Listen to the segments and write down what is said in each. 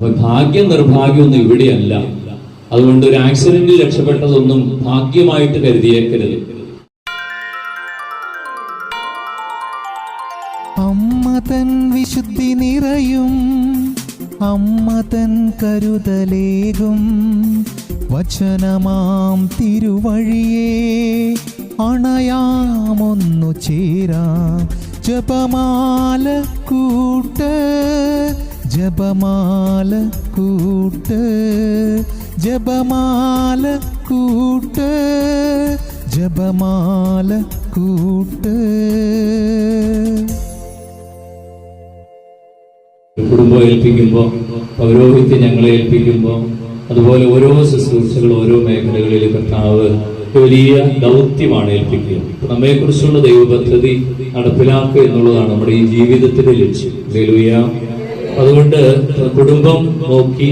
അപ്പൊ ഭാഗ്യം നിർഭാഗ്യമൊന്നും ഇവിടെയല്ല. അതുകൊണ്ട് ഒരു ആക്സിഡന്റിൽ രക്ഷപ്പെട്ടതൊന്നും ഭാഗ്യമായിട്ട് കരുതിയേക്കരുത്. അമ്മ തൻ വിശുദ്ധി നിറയും അമ്മ തൻ കരുതലേകും. വചനമാം തിരുവഴിയെ അണയാമൊന്നു ചേരാ. ജപമാല കൂട്ട് ജപമാല കൂട്ട് ജപമാല കൂട്ട് ജപമാല കൂട്ട്. കുടുംബം ഏൽപ്പിക്കുമ്പോൾ പൗരോഹിത്യം ഞങ്ങളെ ഏൽപ്പിക്കുമ്പോൾ അതുപോലെ ഓരോ ശുശ്രൂഷകൾ ഓരോ മേഖലകളിൽ കർത്താവ് വലിയ ദൗത്യമാണ് ഏൽപ്പിക്കുക. നമ്മെക്കുറിച്ചുള്ള ദൈവപദ്ധതി നടപ്പിലാക്കുക എന്നുള്ളതാണ് നമ്മുടെ ഈ ജീവിതത്തിന്റെ ലക്ഷ്യം. അതുകൊണ്ട് കുടുംബം നോക്കി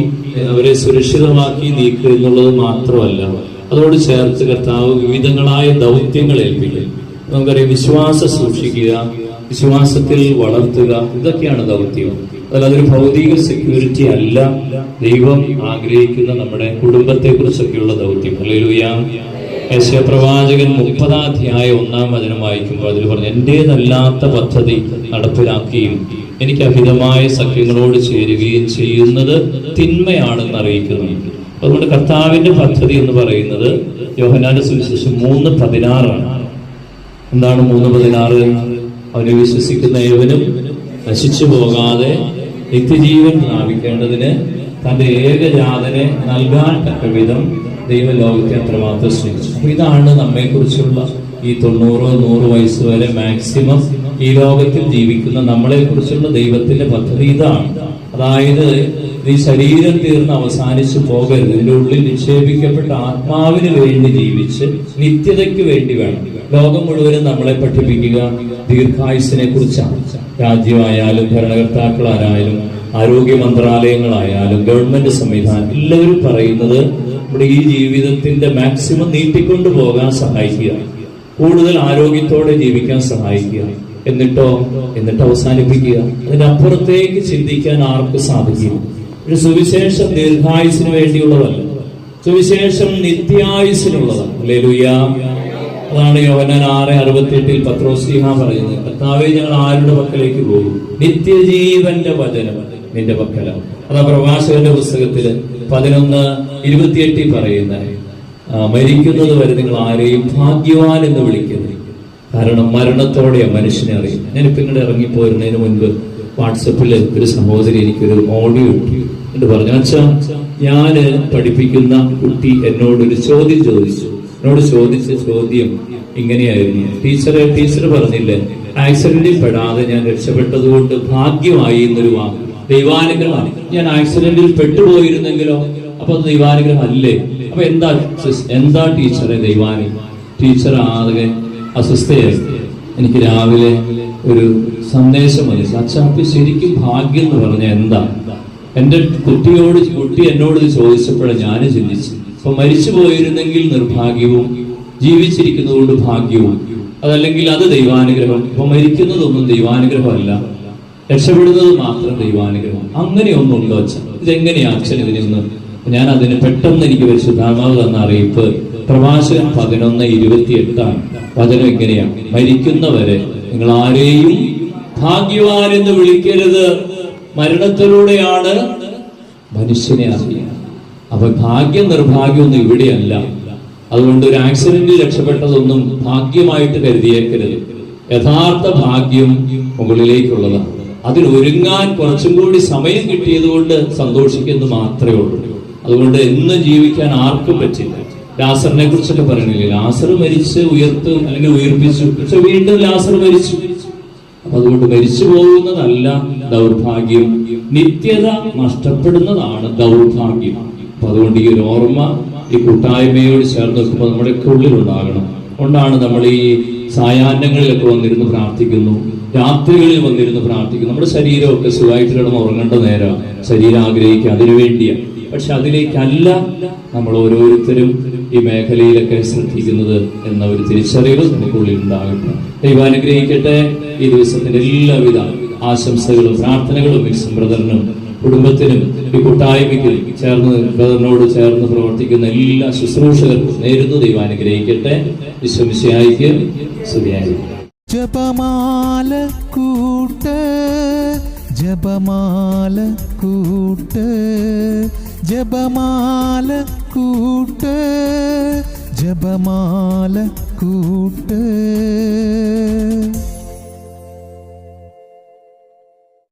അവരെ സുരക്ഷിതമാക്കി നീക്കുക എന്നുള്ളത് മാത്രമല്ല അതോട് ചേർത്ത് കർത്താവ് വിവിധങ്ങളായ ദൗത്യങ്ങൾ ഏൽപ്പിക്കുക നമുക്കറിയാം വിശ്വാസം സൂക്ഷിക്കുക വിശ്വാസത്തിൽ വളർത്തുക ഇതൊക്കെയാണ് ദൗത്യം. അതൊരു ഭൗതിക സെക്യൂരിറ്റി അല്ല. ദൈവം ആഗ്രഹിക്കുന്ന നമ്മുടെ കുടുംബത്തെ കുറിച്ചൊക്കെയുള്ള ദൗത്യം. അല്ലേലൂയാം യേശയ പ്രവാചകൻ മുപ്പതാം അധ്യായ ഒന്നാം വചനം വായിക്കുമ്പോൾ അതിൽ പറഞ്ഞു എന്റെതല്ലാത്ത പദ്ധതി നടപ്പിലാക്കുകയും എനിക്ക് അഹിതമായ സഖ്യങ്ങളോട് ചേരുകയും ചെയ്യുന്നത് തിന്മയാണെന്ന് അറിയിക്കുന്നു അതുകൊണ്ട് കർത്താവിന്റെ പദ്ധതി എന്ന് പറയുന്നത് യോഹനാന്റെ സുവിശേഷം മൂന്ന് പതിനാറാണ്. എന്താണ് മൂന്ന് പതിനാറ്? അവനെ വിശ്വസിക്കുന്ന ഏവനും നശിച്ചു പോകാതെ നിത്യജീവൻ പ്രാപിക്കേണ്ടതിന് തന്റെ ഏകജാതനെ നൽകാൻ തക്ക വിധം ദൈവലോകത്തെ അത്രമാത്രം സ്നേഹിച്ചു. അപ്പൊ ഇതാണ് നമ്മെക്കുറിച്ചുള്ള ഈ തൊണ്ണൂറോ നൂറ് വയസ്സ് വരെ മാക്സിമം ഈ ലോകത്തിൽ ജീവിക്കുന്ന നമ്മളെ കുറിച്ചുള്ള ദൈവത്തിന്റെ പദ്ധതി ഇതാണ്. അതായത് ഈ ശരീരം തീർന്ന് അവസാനിച്ചു പോകരുത്. ഇതിന്റെ ഉള്ളിൽ നിക്ഷേപിക്കപ്പെട്ട ആത്മാവിന് വേണ്ടി ജീവിച്ച് നിത്യതയ്ക്ക് വേണ്ടി വേണം. ലോകം മുഴുവനും നമ്മളെ പഠിപ്പിക്കുക ദീർഘായുസിനെ കുറിച്ചാണ് രാജ്യമായാലും ഭരണകർത്താക്കളായാലും ആരോഗ്യ മന്ത്രാലയങ്ങളായാലും ഗവൺമെന്റ് സംവിധാനം എല്ലാവരും പറയുന്നത് നമ്മുടെ ഈ ജീവിതത്തിന്റെ മാക്സിമം നീട്ടിക്കൊണ്ടു പോകാൻ സഹായിക്കുക. കൂടുതൽ ആരോഗ്യത്തോടെ ജീവിക്കാൻ സഹായിക്കുക. എന്നിട്ടോ എന്നിട്ട് അവസാനിപ്പിക്കുക. അതിനപ്പുറത്തേക്ക് ചിന്തിക്കാൻ ആർക്ക് സാധിക്കും? ഒരു സുവിശേഷം ദീർഘായുസിന് വേണ്ടിയുള്ളതല്ല. സുവിശേഷം നിത്യായുസിനുള്ളതാണ് ലേലുയ്യ അതാണ് യോവനൻ ആറ് അറുപത്തിയെട്ടിൽ പത്രോസ്ലിഹ പറയുന്നത്. കർത്താവെ ഞങ്ങൾ ആരുടെ പക്കലേക്ക് പോകും? നിത്യജീവന്റെ വചനം. നിന്റെ പക്കലാണ് അതാ പ്രഭാഷകന്റെ പുസ്തകത്തിൽ പതിനൊന്ന് ഇരുപത്തിയെട്ടിൽ പറയുന്ന മരിക്കുന്നത് വരെ നിങ്ങൾ ആരെയും ഭാഗ്യവാൻ എന്ന് വിളിക്കരുത്. കാരണം മരണത്തോടെ മനുഷ്യനെ അറിയും ഞാനിപ്പോ ഇങ്ങോട്ട് ഇറങ്ങിപ്പോരുന്നതിന് മുൻപ് വാട്സപ്പിൽ ഒരു സഹോദരി എനിക്കൊരു ഓഡിയോ ഇട്ടു. എന്നിട്ട് പറഞ്ഞു ഞാൻ പഠിപ്പിക്കുന്ന കുട്ടി എന്നോട് ഒരു ചോദ്യം ചോദിച്ചു. എന്നോട് ചോദിച്ച ചോദ്യം ഇങ്ങനെയായിരുന്നു. ടീച്ചറെ ടീച്ചർ പറഞ്ഞില്ലേ ആക്സിഡന്റിൽ പെടാതെ ഞാൻ രക്ഷപ്പെട്ടതുകൊണ്ട് ഭാഗ്യമായി എന്നൊരു വാക്ക്. ദൈവാനുഗ്രഹമാണ് ഞാൻ ആക്സിഡന്റിൽ പെട്ടുപോയിരുന്നെങ്കിലോ അപ്പൊ അത് ദൈവാനുഗ്രഹം അല്ലേ അപ്പൊ എന്താ എന്താ ടീച്ചറെ ദൈവാനി? ടീച്ചർ ആകെ അസ്വസ്ഥയായി. എനിക്ക് രാവിലെ ഒരു സന്ദേശം വന്നു. അച്ഛാപ്പി ശരിക്കും ഭാഗ്യം എന്ന് പറഞ്ഞ എന്താ? എന്റെ കുട്ടിയോട് കുട്ടി എന്നോട് ചോദിച്ചപ്പോഴാണ് ഞാൻ ചിന്തിച്ചു. അപ്പൊ മരിച്ചു പോയിരുന്നെങ്കിൽ നിർഭാഗ്യവും ജീവിച്ചിരിക്കുന്നതുകൊണ്ട് ഭാഗ്യവും. അതല്ലെങ്കിൽ അത് ദൈവാനുഗ്രഹം. ഇപ്പൊ മരിക്കുന്നതൊന്നും ദൈവാനുഗ്രഹമല്ല. രക്ഷപ്പെടുന്നത് മാത്രം ദൈവാനുഗ്രഹം. അങ്ങനെയൊന്നുണ്ടോ അച്ഛൻ ഇതെങ്ങനെയാ അച്ഛൻ ഇതിനൊന്ന് ഞാൻ അതിന് പെട്ടെന്ന് എനിക്ക് പരിശുദ്ധാത്മാവ് തന്ന അറിയിപ്പ് പ്രവാചകൻ പതിനൊന്ന് ഇരുപത്തി എട്ടാണ് വചനം എങ്ങനെയാണ് മരിക്കുന്നവരെ നിങ്ങൾ ആരെയും ഭാഗ്യവാൻ എന്ന് വിളിക്കരുത്. മരണത്തിലൂടെയാണ് മനുഷ്യനെ അറിയുക. അപ്പൊ ഭാഗ്യം നിർഭാഗ്യമൊന്നും ഇവിടെയല്ല. അതുകൊണ്ട് ഒരു ആക്സിഡന്റിൽ രക്ഷപ്പെട്ടതൊന്നും ഭാഗ്യമായിട്ട് കരുതിയേക്കരുത്. യഥാർത്ഥ ഭാഗ്യം മുകളിലേക്കുള്ളതാണ്. അതിനൊരുങ്ങാൻ കുറച്ചും കൂടി സമയം കിട്ടിയത് കൊണ്ട് സന്തോഷിക്കുന്നത് മാത്രമേ ഉള്ളൂ. അതുകൊണ്ട് എന്ന് ജീവിക്കാൻ ആർക്കും പറ്റില്ല. ലാസറിനെ കുറിച്ചൊക്കെ പറയണില്ലേ? ലാസർ മരിച്ച് ഉയർത്ത് അല്ലെങ്കിൽ ഉയർപ്പിച്ചു. പക്ഷെ വീണ്ടും ലാസർ മരിച്ചു. അപ്പൊ അതുകൊണ്ട് മരിച്ചു പോകുന്നതല്ല ദൗർഭാഗ്യം. നിത്യത നഷ്ടപ്പെടുന്നതാണ് ദൗർഭാഗ്യം. അപ്പൊ അതുകൊണ്ട് ഈ ഒരു ഓർമ്മ ഈ കൂട്ടായ്മയോട് ചേർന്ന് നിൽക്കുമ്പോൾ നമ്മുടെയൊക്കെ ഉള്ളിലുണ്ടാകണം. കൊണ്ടാണ് നമ്മൾ ഈ സായാഹ്നങ്ങളിലൊക്കെ വന്നിരുന്ന് പ്രാർത്ഥിക്കുന്നു. രാത്രികളിൽ വന്നിരുന്ന് പ്രാർത്ഥിക്കുന്നു. നമ്മുടെ ശരീരമൊക്കെ സുഖമായിട്ട് കിടന്ന് ഉറങ്ങേണ്ട നേരം. ശരീരം ആഗ്രഹിക്കുക. അതിനു പക്ഷെ അതിലേക്കല്ല നമ്മൾ ഓരോരുത്തരും ഈ മേഖലയിലൊക്കെ ശ്രദ്ധിക്കുന്നത് എന്ന ഒരു തിരിച്ചറിവ് നമുക്കുള്ളിൽ ഉണ്ടാകട്ടെ. ദൈവാനുഗ്രഹിക്കട്ടെ ഈ ദിവസത്തിന്റെ എല്ലാവിധ ആശംസകളും പ്രാർത്ഥനകളും മിക്സും ബ്രദറിനും കുടുംബത്തിനും ഈ കൂട്ടായ്മയ്ക്കും ചേർന്ന് ബ്രദറിനോട് ചേർന്ന് പ്രവർത്തിക്കുന്ന എല്ലാ ശുശ്രൂഷകർക്കും നേരുന്നു. ദൈവാനുഗ്രഹിക്കട്ടെ വിശ്വമിശയായിക്ക് ജപമാല കൂട്ട് ജപമാല കൂട്ട് ജപമാല കൂട്ട് ജപമാല കൂട്ട്.